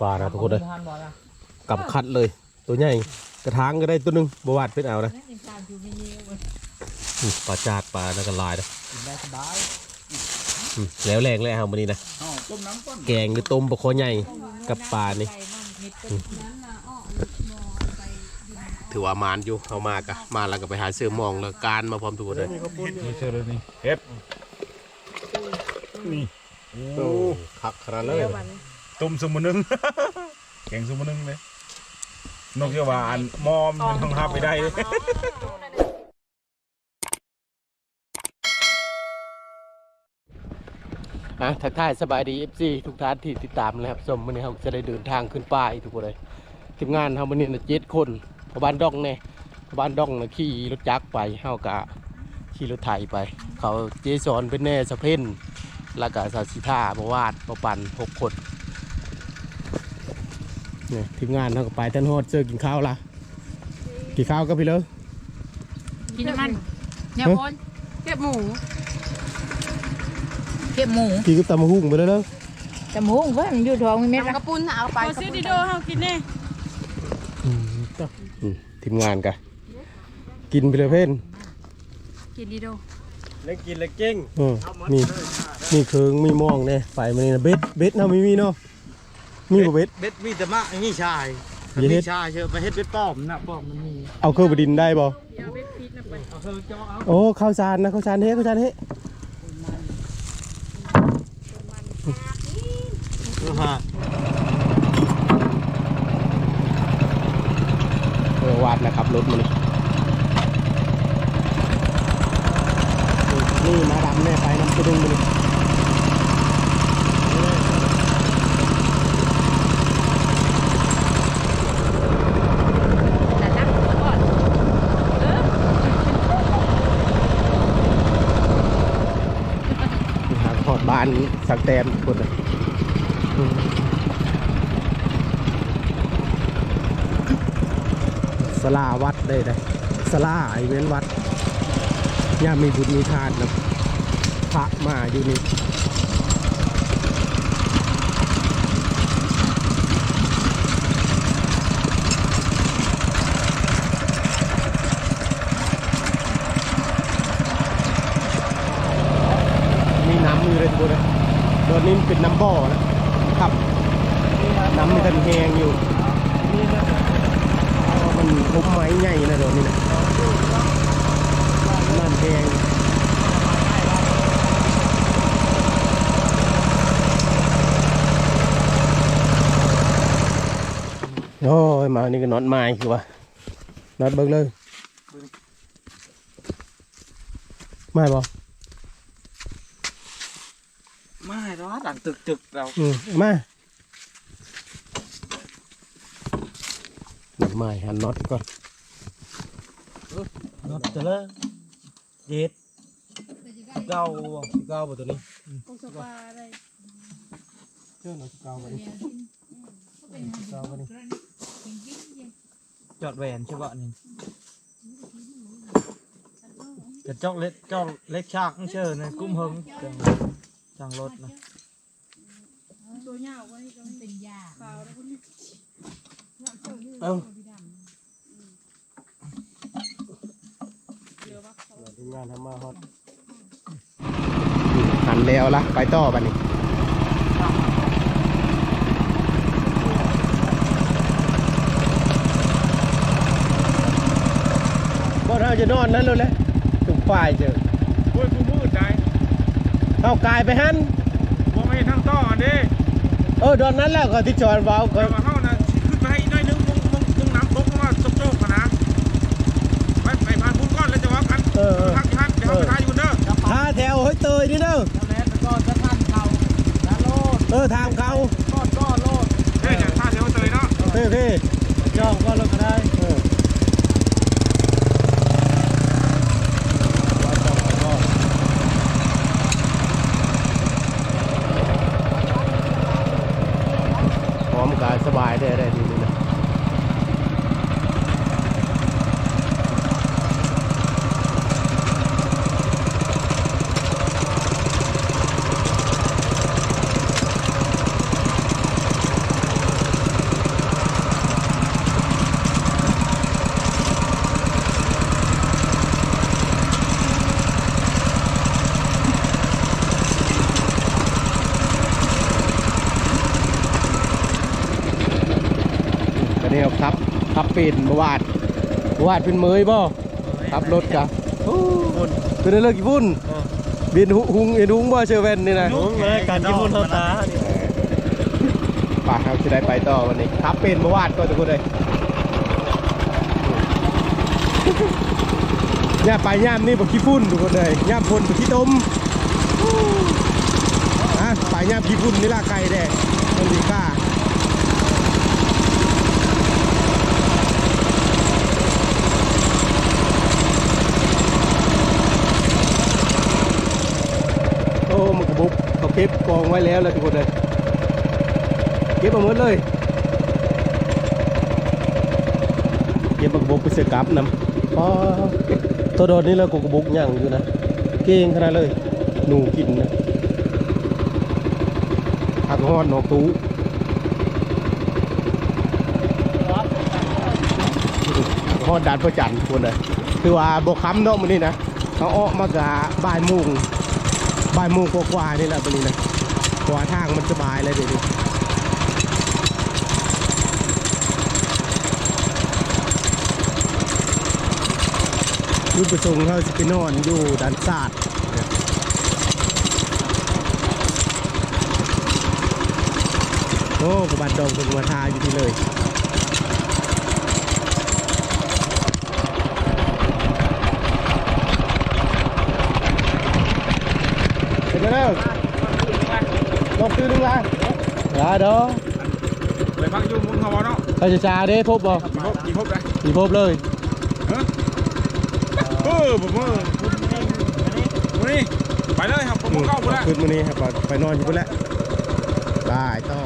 ปลานะทุกคนเลยกำคัดเลย ตัวใหญ่กระถางก็ได้ตัวหนึงบวาดเป็นเอานะอืมปลาจาดปลาแล้วก็ลายนะได้สบายอืมแล้วแรงเลยเอามานี่นะอ้าวต้มน้ำก้อนแกงหรือต้มปลาคอใหญ่กับปลานี่ถือว่ามานอยู่เอามากะมาแล้วก็ไปหาเสื้อหมองแล้วการมาพร้อมทุกคนเลยนี่เชื่อเลยนี่เฮ็ดนี่โอ้คักขนาดเลย ต้มสมุนึง แกงสมุนึงเลยนกเชื่อว่าอันมอมเป็นทองทับไปได้เลยอะทักทายสบายดี FC ทุกท่านที่ติดตามนะครับสมวันนี้เราจะได้เดินทางขึ้นป่าอีกทุกคนเลยทีมงานทำวันนี้นะเจ็ดคนพบ้านดองเนี่ยพบ้านดองนะขี่รถจักรไปเฮากะขี่รถไถไป เขาเจสอนเป็นแน่สะเพ่นแล้วก็สาสิท่าบวาดประปันหกคน เนี่ยทีมงานเขาก็ไปท่านโฮดเจอกินข้าวละกินข้าวก็ไปเลยกินน้ำมันเนี่ยพนเก็บหมูเก็บหมูกินกับตำมะฮุ่งไปเลยเลยจมูกเพิ่นอยู่ท้องมีเม็ดกระปุนเอาไปขอซื้อดิโดเฮากินแน่อืมจ้ะอืมทีมงานกะกินไปเลยเพ่นกินดิโดเล็กกินเล็กเก่งอืมมีมีเคืองมีหมองเนี่ยไฟมันนี่นะเบ็ดเบ็ดเนาะมีมีเนาะ มีบ่เบ็ด เบ็ดมีแต่มะนี่ชายอย่าเฮ็ด ชายเชื่อไปเฮ็ดเบ็ดป้อมนะป้อมมันมีเอาเครื่องบดินได้บ่อย่าไปพิษนะไปเอาเธอเจ้าเอาโอ้ข้าวสารนะข้าวสารเฮ้ข้าวสารเฮ้เออฮะเออวาดนะครับรถมันนี่นี่มาดำเนี่ยไปน้ำกระดึงมันนี่ แต่ตั้งก่อน หางขอด บานสักแตนคนเลยอืมสลาวัดได้เลยสลาไอเว้นวัดย่ามีบุญมีทานนะพระมาอยู่นี่ มีน้ำมือเลยทุกคนนะโดนนี้เป็นน้ำบ่อนะครับ น้ำมีทันแหงอยู่เพราะมันทุบไม้ใหญ่นะโดนนี้นะน้ำแหงโอ้ยมา นี่ก็นอนไม้คือว่านอนเบิ่งเลยไม่บอกไม่หรอกหลังตึกตึกเราอืมมาหนักไม้หันน็อตก่อนน็อตจะเลิกเย็ดเก้าสิเก้าบ่ตัวนี้โอสปาได้เจ้าหน่อยสิเก้าบ่นี้สิเก้าบ่นี้ จอดแหวนใช่ป่ะนี่กระจอกเล็กจอกเล็กชากเชื่อนะกุ้มเฮิงจังรถนะ ตัวยาวกว่านี้ก็เป็นยาขาวแล้วคนนี้ เอ้า เดี๋ยวว่าเขา ทีมงานทำมาฮอตหันแล้วละไปต่อบัดนี้ าจะนอนนั้นเลยแหละถึงฝ่ายเจอโอ้ยกูมืดใจเอากายไปหันว่าไม่ทั้งต่อดิเออดอนนั้นแล้วก็ที่จอดเบาก็เดี๋ยวมาเข้านะขึ้นไปให้น้อยนึงมึงมึงมึงน้ำตกมาโจ๊กๆกันนะไปไปผ่านพุ่นก้อนแล้วจะว่ากันเออเออพักที่ฮันเดี๋ยวเขาไปทายอยู่เด้อท่าแถวเฮ้ยเตยนี่เด้อแล้วแล้วก็จะทันเขาแล้วโลดเออทางเขาก้อนก้อนโลดเฮ้ยอย่าท่าเดี๋ยวเตยเนาะเฮ้ยพี่ย่องก้อนโลดก็ได้ เออพร้อมกายสบายได้ได้ดีเลยนะ วันนี้เอาครับขับ เป็นบวาดบวาดเป็นเมยบ่ขับรถกะโอ้เป็นเรื่องกี่พุ่นเบียนหุหุงเอ็นหุงบ่เชอร์เวนนี่นะลุงเลยการที่พูดเขาตาป่าครับจะได้ไปต่อวันนี้ขับเป็นบวาดก็ทุกคนเลยย่าไปย่ามนี่บอกขี้ฝุ่นทุกคนเลยย่ามพลบอกขี้ต้มอะไปย่ามขี้ฝุ่นนี่ละไก่แดงมันดีกล้า โอ้มันกระบุ กเขาเก็บกองไว้แล้วแล้วทุกคนเลยเก็บมาหมดเลยเก็บมากระบุกไปเสือกลับนำอ๋อตัวโดนนี่แล้วกูกระบุกย่างอยู่นะเก่งขนาดเลยหนูกินนะหักหอดนอกตู้หอดดานประจันทร์ทุกคนเลยคือว่าบกค้ำเนาะมันนี่นะเขาออกมากะบ่ายโมง บ่ายโมงกว่าๆนี่แหละตรงนี้นะเพราะว่าทางมันสบายเลยเดี๋ยวนี้ยุประสงเขาจะไปนอนอยู่ด้านซาดโอ้กบัดดองเป็นมาทาอยู่ที่เลย เห็นไหมแล้วลองซื้อดูละอย่าเด้อไปพักอยู่มุงเขาบ่เนาะถ้าจะจ่าเด้พบบ่กี่พบกี่พบเลยมีพบเลยเออผมว่าวันนี้ไปเลยครับผมเข้าไปแล้ว ขึ้นมานี่ครับไปนอนอยู่พุ่นแล้วได้ต่อ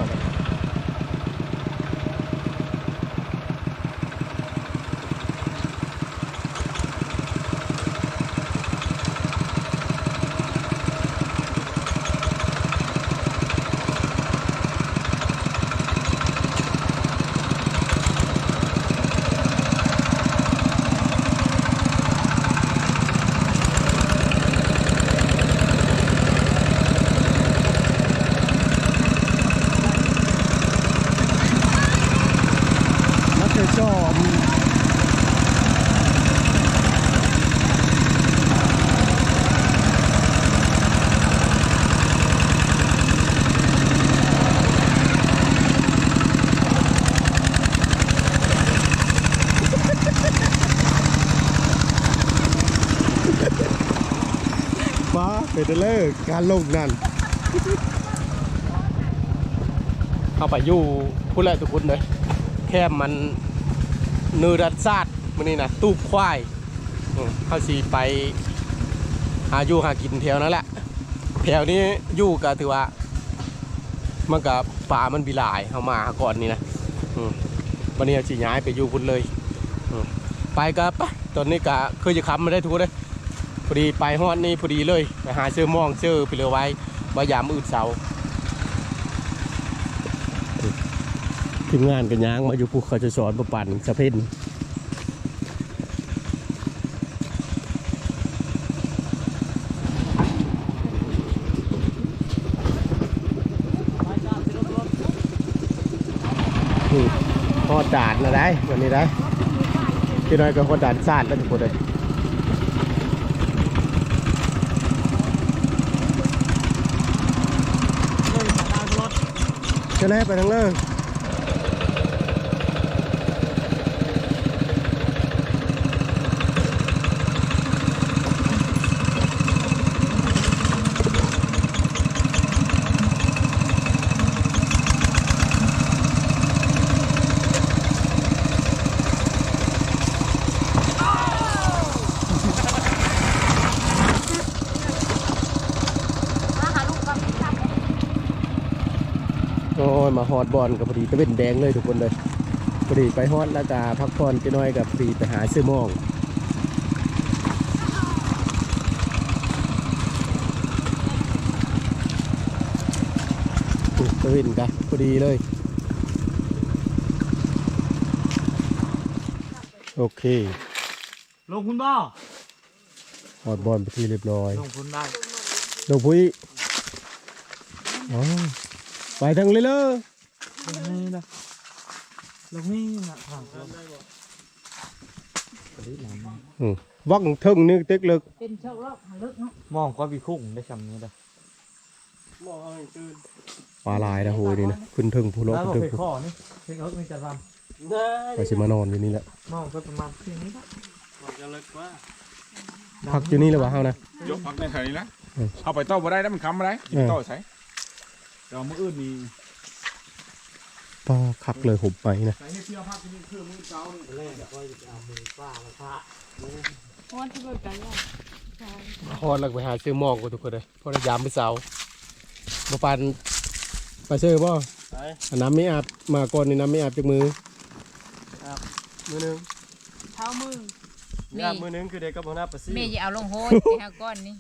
มักจะชอบ ฟ้าเป็นเลิกการลงนั่น เข้าไปอยู่พูดแหละทุกคนเลยแค่มันเนือรัดซาดมันนี่นะตูบควายเข้าสีไป หาอยู่หากินแถวนั้นแหละแถวนี้อยู่ก็ถือว่ามันกับป่ามันบิหลายเข้ามาก่อนนี่นะวันนี้สีย้ายไปอยู่พุ่นเลย ไปก็ไปตอนนี้ก็เคยจะค้ำมาได้ทุกเลย พอดีไปฮอดนี่พอดีเลยไปหาเสื้อมองเสื้อไปเรือไว้มายามอื่นเสาทีมงานกันยางมาอยู่ภูเขาจะสอนประปันสะเพ็นพอดานนะได้วันนี้ได้พี่น้อยก็พอด่านซาดแล้วทุกคนเลย จะได้ไปทางเลิก อ้ยมาฮอดบอลกับพอดีตะเวนแดงเลยทุกคนเลยพอดีไปฮอดแล้วก็พักผ่อนจะน้อยกับพอดีไปหาซื้อหมองอุ๊ยตะเวนกันพอดีเลย โอเค ลงคุณบ่ฮอดบอลไปที่เรียบร้อยลงคุณได้ลงพุ้ยอ๋อ ไปทางเลยเลยนี่นะลงนี่นะทางอืมวักเทึงนึกตึกลึกเป็นโชครอบหาลึกเนาะมองก็มีคุ้งได้ชำนี้ได้ปลาลายนะโหยนี่นะขึ้นเทึงผู้โลกแล้วขึ้นก็เทึงไปผู้ข้อนี่เช็คเอาไม่จะทไปสิมานอนอยู่นี่แหละำมองก็ประมาณเพียงนี้ละพักอยู่นี่เลยวะเฮานะยกพักในแถวนี้นะอืมเอาไปต้อบ่ได้แล้วมันค้ำบ่ได้เออต้อใช้ แต่ว่ามื้ออื่นนี่ปอคักเลยหุบไปนะใส่ให้เที่ยวพักที่นี่คือมื้อเช้านี่แรกก็จะเอามือป้าแล้วพระวันที่เกิดกันเนี่ยพอแล้วไปหาซื้อหมองกูทุกคนเลยพอระยามไปเสาบ่ปันไปซื้อบ่อันน้ำไม่อาบมาก่อนนี่น้ำไม่อาบจากมือมือหนึงเท้ามือมีอาบมือหนึงคือเด็กกับหัวหน้าประซี่แม่จะเอาลงโหยไปหาก้อนนี่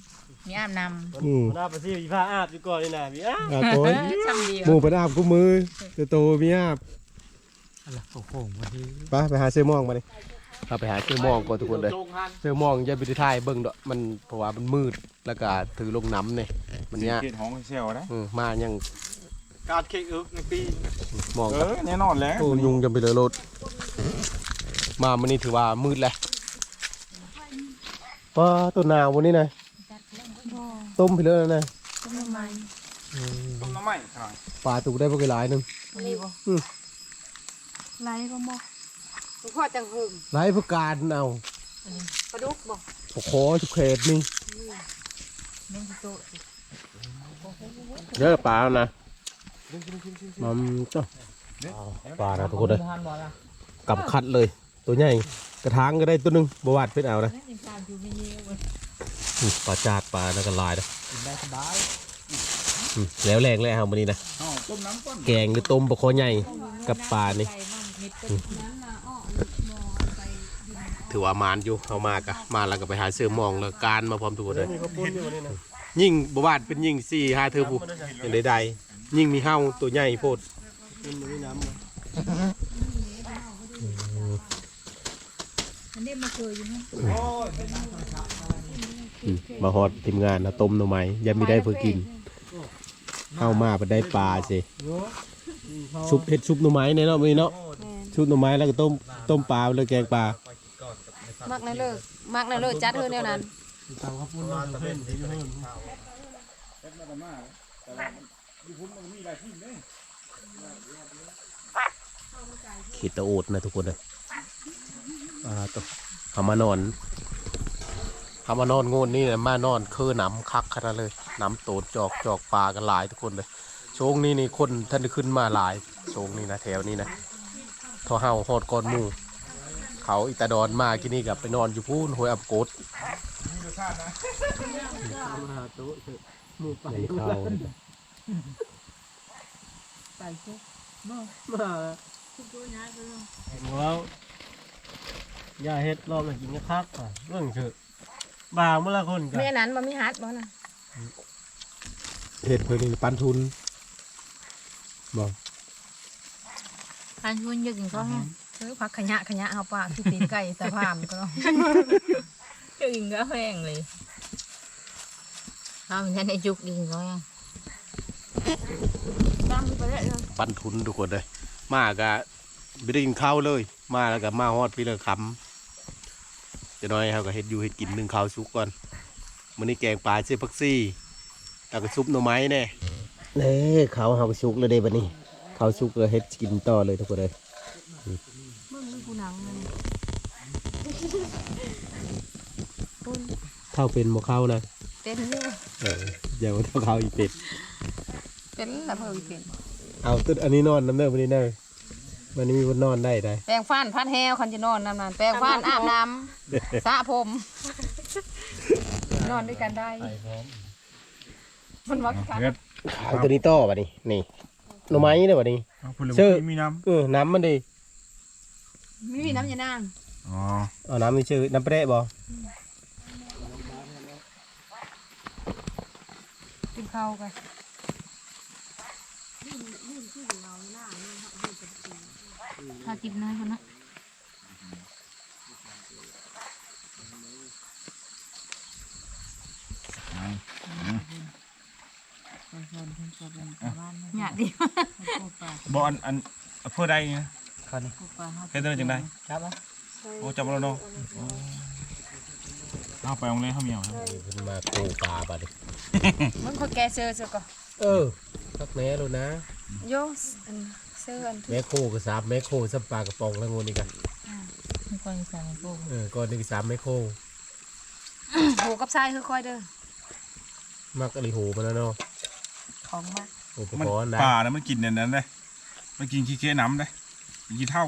มีอาบน้อืมหัวหน้าประซี่มีผ้าอาบอยู่ก่อนนี่นะพี่อ้าอาบก่อนำช่ำเดียวหมูไปอาบกูมือเดี๋ยวโตมีอาบอะไรโอ้โหมาทีไปไปหาซื้อหมองมาดิเอาไปหาซื้อหมองก่อนทุกคนเลยโจงหันซื้อหมองอย่าไปถ่ายเบิ่งดอกมันเพราะว่ามันมืดแล้วก็ถือลงน้ำเนี่ยมันเนี้ยเขตห้องเซลนะอืมมายังการเค้กอึกในปีหมองเอกับอแน่นอนแล้วโอ้ยุงจำไปเลยรถมามันนี่ถือว่ามืดแหละป้าต้นนาววันนี้นะ ต้มไปเลยนะต้มน้ำไหม้ขนาดปลาตุกได้พวกหลายหนึงมีบ่ไรก็มอกทุกข้อจังหึงหลายพวกการเอาปลาดุกบอกโอ้โหทุกเขตนี่แม่งสิโตเยอะปลาแล้วนะมันจ้ะปลานะทุกคนเลยทานบ่ละกำคัดเลย ตัวใหญ่กระถางก็ได้ตัวหนึงบวาดเป็นเอานะอืม ปลาจาดปลาแล้วก็ลายนะกินได้สบายอืมแล้วแรงเลยเอามานี่นะอ้าวต้มน้ำก้นแกงหรือต้มปลาคอใหญ่กับปลานี่ถือว่ามานอยู่เอามากะมาแล้วก็ไปหาเสื้อหมองแล้วการมาพร้อมทุกคนเลยมีข้าวปุ้นอยู่นี่นะยิ่งบวาดเป็นยิ่งสี่ห้าเธอผู้อย่างใดๆยิ่งมีเห่าตัวใหญ่โพดกินมีน้ำมาอันนี้มาเคยอยู่นะอื มมาฮอดทีมงานนะต้มหน่อไม้ยังไม่ได้เพื่อกินเข้ามาไปได้ปลาสิซุปเห็ดซุปหน่อไม้เนี่ยเนาะมีเนาะซุปหน่อไม้แล้วก็ต้มต้มปลาแล้วแกงปลามักในเลิกมักในเลิกจัดเฮือแนวนั้นตามข้าวปุ้นมาตะเวนที่อยู่ให้ขีดตะโอดนะทุกคนเลยอ่าตัวเขามานอน เขามานอนโงนนี่นะมานอนคือหนำคักขนาดเลยหนำโตดจอกจอกปลากันหลายทุกคนเลยโชงนี้นี่คนท่านขึ้นมาหลายโชงนี้นะแถวนี้นะทอเฮาฮอดก้อนมูเขาอิตาดอนมากินนี่กับไปนอนอยู่พูนห้วยอับโกดมาหาโต๊ะเถอะหมูไปเขาไปชุกมาชุกตัวนี้ก็ว้าวอย่าเฮ็ดรอบมากินกระคักอะเรื่องเถอะ บ่าวเมื่อละคนกันแม่นั้นมันมีฮัดบ่นะเห็ดเพื่อนนี่ปันทุนบอกทานชวนเยอะกินข้าวแห้งคือผักขยะขยะเอาปากคือตีนไก่สะพามก็เนาะเยอะกินข้าวแห้งเลยข้าวมันจะได้จุกกินข้าวแห้งตามไปได้เลยปันทุนทุกคนเลย มากะไม่ได้กินข้าวเลย มาแล้วก็มาฮอดพี่เลยคำ จะน้อยเขาก็เฮ็ดอยู่เฮ็ดกินหนึ่งข้าวสุกก่อนมื้อนี้แกงปลาเส้พักซี่แล้วก็ซุปหน่อไม้แน่เน่เขาเฮาสุกเลยเด้บัดนี้เขาสุกเลยเฮ็ดกินต่อเลยทุกคนเลยมึงมีกูหนังมันเท่าเป็นบ่เข้านะเป็นอยู่เอออย่าว่าเท่าเขาอีเป็ดเป็นละเพิ่งเป็นเอาตึดอันนี้นอนน้ำเด้อวันนี้เด้อ วันนี้วันนอนได้ได้ แปรงฟันพัดแฮวคันจะนอนน้ำนั้นแปรงฟันอาบน้ำสระผม นอนด้วยกันได้มันวักกันเอาตัวนี้ต่อบัดนี้นี่หน่อไม้เด้อบัดนี้เชื่ชื่ออมีน้เออน้ำมันดีไม่มีน้ำยานางำอ๋อเอาน้ำนี่ชื่อน้ำเปรี้ยบ่กินข้าวกัน ถ้าติบน้อยคนนะหยาดดิบอลอันเพื่อใดเนี่ยขเขานี่เฮ็ดได้จังได๋จับโอ้จับแล้วเนาะเอาไปโรงเรียนเฮามีเอาครับมาโคปลาบัดนี้มึงคนแกเซอร์ซะก่อนเออทักแหน่แล้วนะโยส เซอร์อันแม่โคก็สามแม่โคสับปลากระป๋องแล้วงูนี่กันมีคนสั่งกูเออก่อนนี่ก็สามแม่โคโหกับทรายคือค่อยเด้อมักอริโหมันแล้วเนาะของมากโอ้ปมันกรณ์นะป่านะมันกินอันนั้นเด้มันกินขี้เค้น้ำเด้มันกินเท่า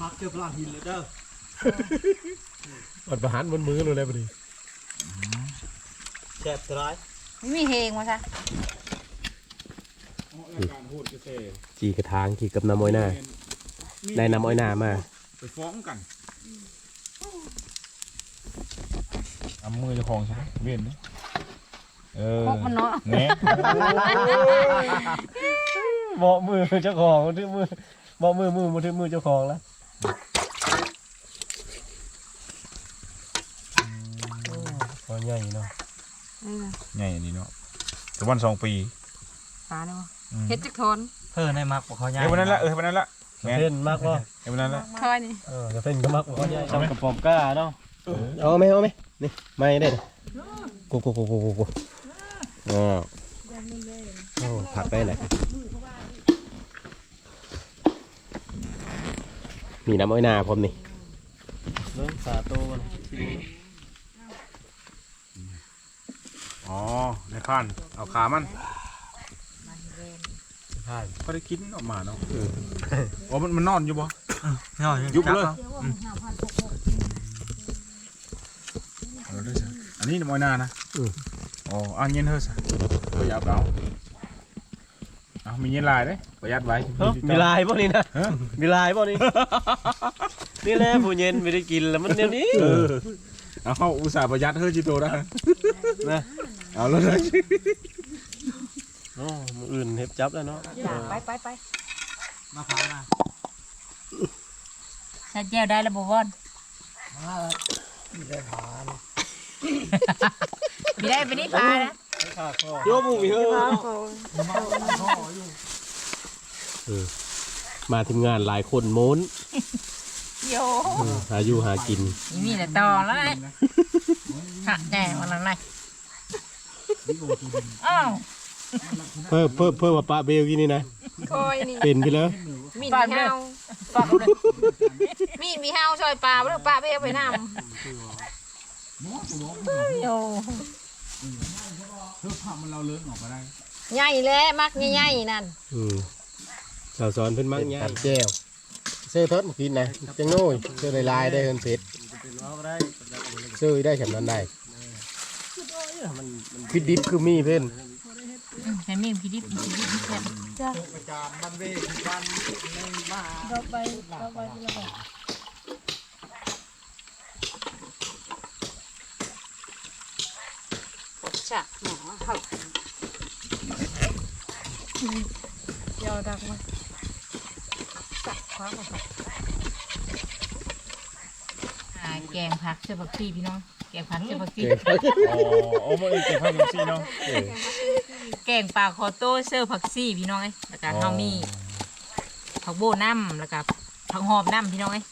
มักเจอปลาหินเลยเด้ออดประหารบนมือเลยเลยบัดนี้แซ่บร้ายไม่มีเฮงวะซะ จีกระทางจีกับน้ำอ้อยหน้าได้น้ำอ้อยหน้ามาไปฟ้องกันเอามือเจ้าของใช่ไหมเวียนเด้เออพกมันเนาะแหน่เหมาะมือเจ้าของที่มือเหมาะมือมือมือที่มือเจ้าของแล้วพอใหญ่เนาะใหญ่นี่เนาะแต่วันสองปี ปลาเนาะอืมเฮ็ดจักทนเพิ่นให้มักบ่เขาใหญ่เอ้ยวันนั้นละเออวันนั้นละแม่นเส้นมากว่าเอ้ยวันนั้นละค่อยนี่เออกระเส้นก็มากกว่าเขาใหญ่ทำกระป๋องก้าเนาะเอาไหมเอาไหมนี่ไม่ได้เลยกูกูกูกูกูกูอ๋อโอ้ผักได้เลยมีน้ำอ้อยหน้าพร้อมนี่เริ่มสาโตมันอ๋อในข้านเอาขามัน ใช่ก็ได้กินออกมาเนาะโอ้มันมันนอนอยู่บ่เนาะยุบเลยจัอาเอาเลยสิอันนี้น้ำอ้อยนานะอ๋ออันเย็นเฮ้ยสิประหยัดเอาเอามีเย็นลายเด้ประหยัดไว้เอ้ามีลายป่ะนี่นะฮะมีลายป่ะนี่นี่แหละผู้เย็นไม่ได้กินแล้วมันเดี๋ยวนี้เออเอาเข้าอุตส่าห์ประหยัดเฮ้ยจิโตได้นะเอาเลยเลยโอ้มื อื่นเห็บจับแล้วเนาะไปไปไปมาพานะใส่แก้วได้แล้วบ่วอนมีได้พานมีได้ไปนี่พานะโยบุมีเฮ้ยมาทีมงานหลายคนโม้นโยหาอยู่หากินนี่มีแต่ต่อแล้วไงหักแน่วันนั้นไงอ้าว เพิ่มเพิ่มเพิ่มมาปะเบลกี้นี่นะค่อยนี่เป็นไปแล้วมีดมีเฮาฝากเลยมีดมีเฮาซอยปลาบ่ได้ปลาไปเอาไปนำโยใหญ่แหล้วมักใหญ่ๆนั่นอืมสาวสอนเพิ่นมักง่ายแก้วเสื้อทอดมากินนะจังโน่ยเสื้อลายๆได้เฮินเสร็จเสื้อได้ฉันนั้นได้พิดดิบคือมีเพิ่น แช้เมมพี่ดิบอีกพี่ดิบแค่จ้ะประจามบันเวบันหนึ่งมาเราไปเราไปที่เราจ้าหมอเขายาวดังมาสับคว้ามาค่ะแกงผักเสือผักซีพี่น้อง แกงผักเสือผักซีอ๋อโอามาแกงผักเสือผักซีเนาะ แกงปลาคอโต้เสื้อผักชีพี่น้องเอ้ยแล้วก็เฮามีผักโบน้ำแล้วก็ผักหอมน้ำพี่น้องเอ้ย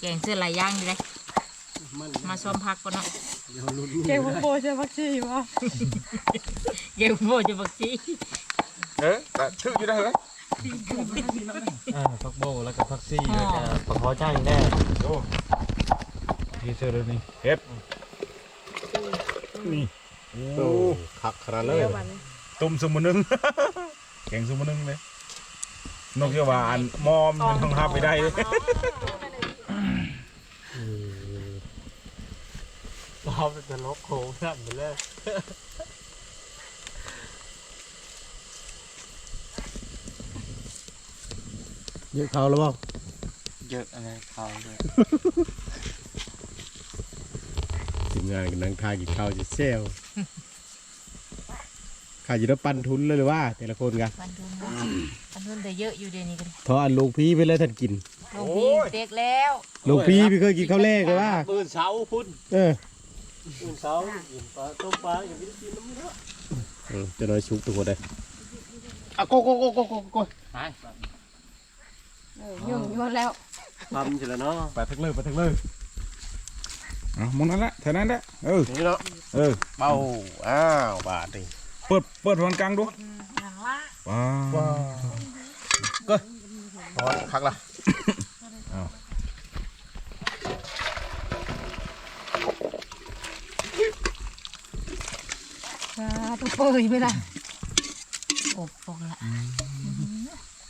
แกงเสื้อลายย่างนี่เลยมาซ้อมผักก่อนเนาะเก่งโบจะพักชีวะเกงโบจะผักชีเออแต่ถืออยู่ได้เหรออ่าพักโบแล้วก็พักซี่แล้วก็ปักคอจ้างแน่โอ้ที่เจอเลยนี่เฮ็ดนี่ โอ้คักขนาดเลยต้มสมุนึง แกงสมุนึงเลยนกเขียวหวานมอมเป็นทองหับไปได้เลยรอเป็นตลกโค้งสั่นไปเลยเยอะเขาแล้วบ่เยอะอะไรเขาเลยทีมงานกันนั่งทานกินข้าวจะเซล ข้าอยู่แล้วปันทุนเลยหรือว่า แต่ละคนกันปันทุนเนาะปันทุนแต่เยอะอยู่เดี๋ยวนี้กันทออันลูกพี่ไปเลยท่านกินลงพี่เด็กแล้วลูกพี่พี่เคยกินข้าวแรกเลยว่าปืนเสาพุ่นเออปืนเสากินปลาต้มปลาอย่างนี้กินน้ำมันเนาะเออจะน้อยชุกทุกคนเลยอะโกโกโกโกโกโกไปเออยุ่งยุ่งแล้วทำเสร็จแล้วเนาะไปทึกเลยไปทึกเลยเอามึงนั่นแหละแถวนั้นแหละเออนี่เนาะเออเบาอ้าวบาทนี่ เปิดเปิดทอนกลางดูว้าวพอคักละอ่าตัวเปื่อยไปละอบปองละ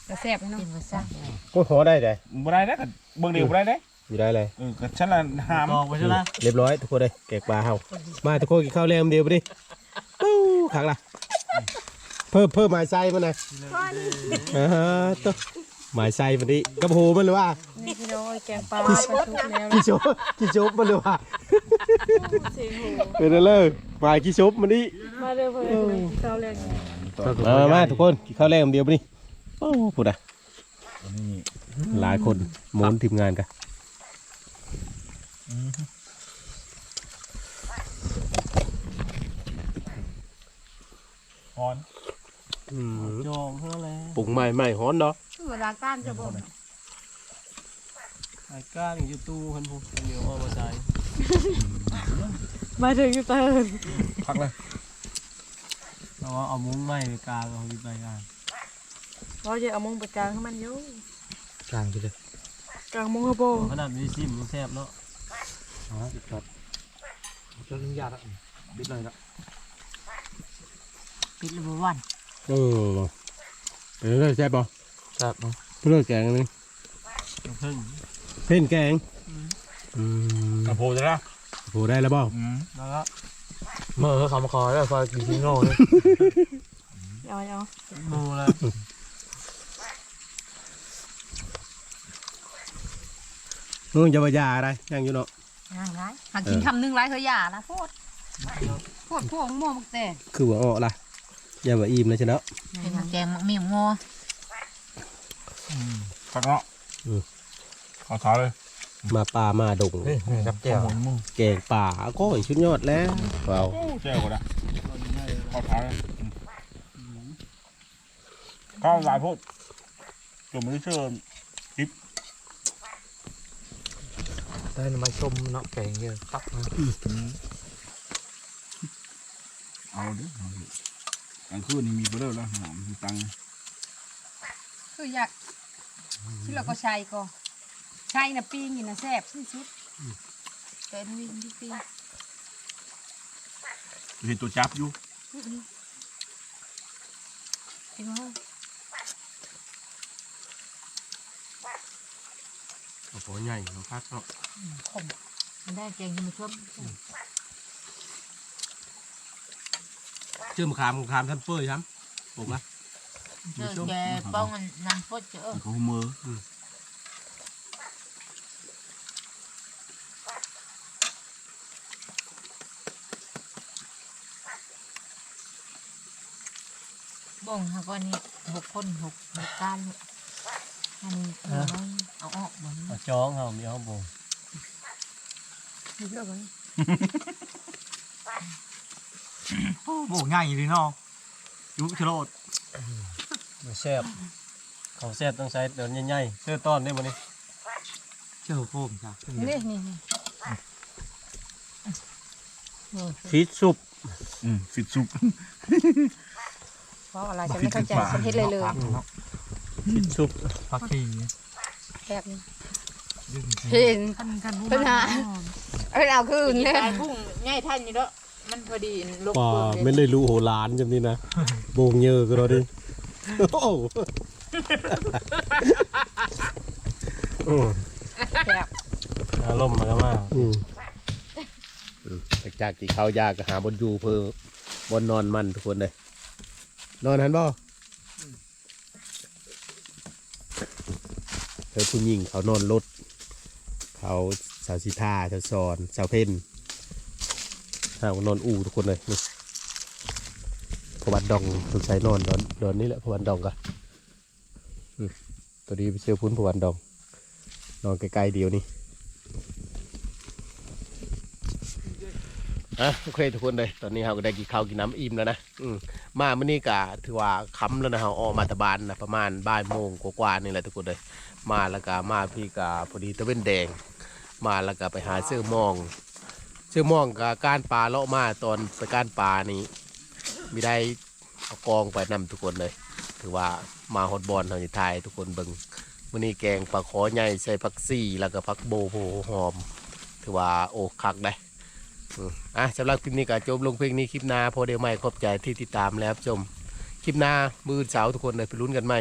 จะแซ่บไหมเนาะเป็นว่าซักโอ้โหได้เลยบ่ได้แล้วก็เบิ่งเดียวบ่ได้เด้อยู่ได้เลยเออก็ฉันละหามตอกไปใช่ไหมเรียบร้อยทุกคนเลยแกกปลาเฮามาทุกคนกินข้าวแรงเดียวไปดิ ปู้คักละเพิ่มเพิ่มหมายไส้มันหน่อยอ่าตัวหมายไส้มันดิกระโหมันหรือว่านี่พี่น้องแกงปลาปลาชุบแล้วกี่ชบกี่ชบมันหรือว่าเป็นอะไรหมายกี่ชบมันดิมาเด้อเพื่อนเจ้าแรงมามามาทุกคนกินข้าวแรงเดียวไปดิโอ้พูดอะนี่หลายคนหมุนทีมงานกัน ฮอนจองเท่าไหร่ปรุงใหม่ใหม่ฮ้อนเนาะเวลาก้านจะบ่ไอ้ก้างอยู่ตู้คันพวกเดียวเอามาใส่มาถึงเตินพักเลยเราเอามุ้งไม้ไปกลางเอาไปกลางเราจะเอามงไปกลางให้มันอยู่กลางไปเลยกลางมงกระโบขนาดมีซิมมันแซ่บเนาะอ๋อครับจนยาละบิดเลยละ ปิดระบบวันเออเป็นอะไรใช่ป่ะครับเนาะเพื่อแกงนึงเพิ่งเพ่นแกงอืมกระโพจะละโหได้แล้วบ่อืมแล้วก็เมื่อเขามาคอยแล้วคอยกินทิ้งโง่เลยเอาเอาหมูแล้วมึงจะมายาอะไรยังอยู่เนาะง่ายง่ายหากินคำนึงไรเธออย่านะโคตรโคตรพวกโม่มักแต่คือว่าอ้อละ อย่าว่าอิ่มเลยใช่เนาะเป็นแกงมักมีหมูพักเนาะอืมขอถอเลยมาป่ามาดงเฮ้ยกับแก้วหมุนมึงแกงป่าก็ชุดยอดแล้วว้าวโอ้เจ้าก็ได้ขอถอเลยข้าวหลายพูดจุ่มมือเชื่อได้น้ำมันชมเนาะแกงเยอะตักนะเอาดิเอาดิ กลางคืนนี่มีเบลอแล้วหอมมีตังค์คืออยากที่เราก็ใช้ก็ใช้นะปิ้งนี่นะแซ่บที่สุดแต่นี่ที่ปิ้งเห็นตัวจับอยู่กินว่าโอ้โหใหญ่เนาะพักเนาะมันได้แกงกินมาชอบ เชื่อมขามขามท่านเฟ้ยครับผมนะเจอแกป้องมันนันฟดเจอเขามือบ่งค่ะก้อนนี้หกคนหกหกก้านอันนี้เอาไว้เอาออกบ่นี้เอาจ้องเอามีเอาบ่มีเย อะไหมโอ้ง่ายอยู่ดีเนาะยุชโรดมาแซ่บเขาแซ่บต้องใช้เดินใหญ่ๆเสื้อต้อนได้บ่นี่เชื่อโคมจ้ะนี่นี่นี่ฟิตซุปอืมฟิตซุปเพราะอะไรจะไม่เข้าใจฉันเฮ็ดเลยเลยฟิตซุปพักทีแซ่บนี่เห็นคันคันเพิ่นหาเอ้ยเอาคืนเลยตายกุ้งง่ายท่านอยู่แล้ว มันพอดีลกป่าเปลือกไม่เลยได้รู้โหล้านจำนี้นะโบงเยอะก็รอดิโอ้โหอืมแซ่บอารมณ์มันก็มาอืมจากกี่ข้าวยากก็หาบนอยู่เพื่อบนนอนมันทุกคนเลยนอนหันบ่เธอผู้หญิงเขานอนรถเขาสาวสิทาสาวสอนสาวเพ่น ถ้านอนอู่ทุกคนเลยนี่พวันดองสงสัยนอนดอนดอนนี่แหละพวันดองกันอืมตัวนี้ไปเชื่อพุ่นพวันดอง นอนใกล้ๆเดียวนี่อะโอเคทุกคนเลยตอนนี้เราก็ได้กินข้าวกินน้ำอิ่มแล้วนะอืมมาเมื่อนี้ก็ถือว่าค่ำแล้วนะเราออกมาตะบานนะประมาณบ่ายโมงกว่าๆนี่แหละทุกคนเลยมาแล้วก็มาพี่กาพอดีตะเวนแดง มาแล้วก็ไปหาเสื้อมอง เสื้อมองกับการปลาเลาะมาตอนไปการปลานี้มีได้เอากองไปนำทุกคนเลย ถือว่ามาฮอดบอลทางไทยทุกคนเบิงมื่อนี้แกงปลาขอใหญ่ใส่ผักซี่แล้วก็ผักโบโหหอม ถือว่าโอ้คักได้อะสำหรับคลิปนี้ก็จบลงเพลงนี้คลิปหน้าพอเดียวใหม่ขอบใจที่ติดตามแล้วครับชมคลิปหน้ามือเสาทุกคนเลยไปลุ้นกันใหม่